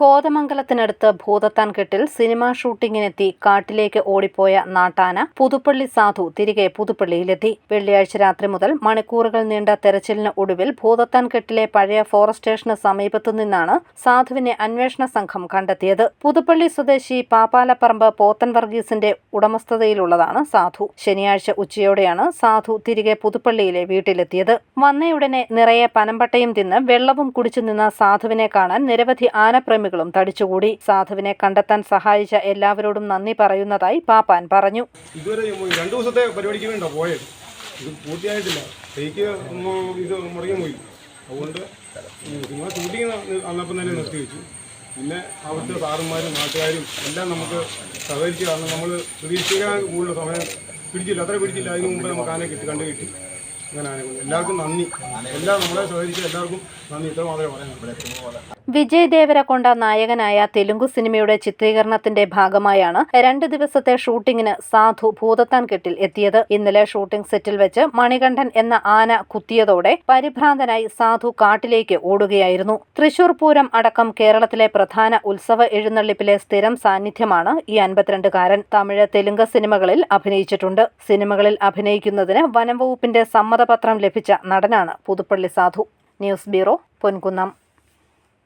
കോതമംഗലത്തിനടുത്ത് ഭൂതത്താൻകെട്ടിൽ cinema ഷൂട്ടിങ്ങിനെത്തി കാട്ടിലേക്ക് ഓടിപ്പോയ നാട്ടാന പുതുപ്പള്ളി സാധു തിരികെ പുതുപ്പള്ളിയിലെത്തി. വെള്ളിയാഴ്ച രാത്രി മുതൽ മണിക്കൂറുകൾ നീണ്ട തെരച്ചിലിന് ഒടുവിൽ ഭൂതത്താൻകെട്ടിലെ പഴയ ഫോറസ്റ്റ് സ്റ്റേഷന് സമീപത്തു നിന്നാണ് സാധുവിനെ അന്വേഷണ സംഘം കണ്ടെത്തിയത്. പുതുപ്പള്ളി സ്വദേശി പാപ്പാലപ്പറമ്പ് പോത്തൻ വർഗീസിന്റെ ഉടമസ്ഥതയിലുള്ളതാണ് സാധു. ശനിയാഴ്ച ഉച്ചയോടെയാണ് സാധു തിരികെ പുതുപ്പള്ളിയിലെ വീട്ടിലെത്തിയത്. വന്നയുടനെ നിറയെ പനമ്പട്ടയും തിന്ന് വെള്ളവും കുടിച്ചു നിന്ന സാധുവിനെ കാണാൻ നിരവധി ആനപ്രേമികളും തടിച്ചുകൂടി. സാധുവിനെ കണ്ടെത്താൻ സഹായിച്ച എല്ലാവരോടും നന്ദി പറയുന്നതായി പാപ്പാൻ പറഞ്ഞു. ഇതുവരെ രണ്ടു ദിവസത്തെ പരിപാടിക്ക് വേണ്ട ഇത് അതുകൊണ്ട് പിന്നെ അവിടുത്തെ സാറുമാരും നാട്ടുകാരും എല്ലാം നമുക്ക് സഹകരിച്ചു കാരണം നമ്മൾ പ്രതീക്ഷിക്കാൻ കൂടുതൽ സമയം പിടിച്ചില്ല. അത്ര പിടിച്ചില്ല. അതിന് മുമ്പ് നമുക്ക് ആനെ കിട്ടി കണ്ടു കിട്ടി. അങ്ങനെ ആനെ എല്ലാവർക്കും നന്ദി. എല്ലാം നമ്മളെ സഹകരിച്ച എല്ലാവർക്കും നന്ദി. ഇത്ര മാത്രമേ പറയാനുള്ളൂ. വിജയ് ദേവരകൊണ്ട നായകനായ തെലുങ്കു സിനിമയുടെ ചിത്രീകരണത്തിന്റെ ഭാഗമായാണ് രണ്ട് ദിവസത്തെ ഷൂട്ടിങ്ങിന് സാധു ഭൂതത്താൻ കെട്ടിൽ എത്തിയത്. ഇന്നലെ ഷൂട്ടിംഗ് സെറ്റിൽ വെച്ച് മണികണ്ഠൻ എന്ന ആന കുത്തിയതോടെ പരിഭ്രാന്തനായി സാധു കാട്ടിലേക്ക് ഓടുകയായിരുന്നു. തൃശൂർ പൂരം അടക്കം കേരളത്തിലെ പ്രധാന ഉത്സവ എഴുന്നള്ളിപ്പിലെ സ്ഥിരം സാന്നിധ്യമാണ് ഈ അൻപത്തിരണ്ടുകാരൻ. തമിഴ് തെലുങ്ക് സിനിമകളിൽ അഭിനയിച്ചിട്ടുണ്ട്. സിനിമകളിൽ അഭിനയിക്കുന്നതിന് വനം വകുപ്പിന്റെ സമ്മതപത്രം ലഭിച്ച നടനാണ് പുതുപ്പള്ളി സാധു. News bureau Ponkunnam.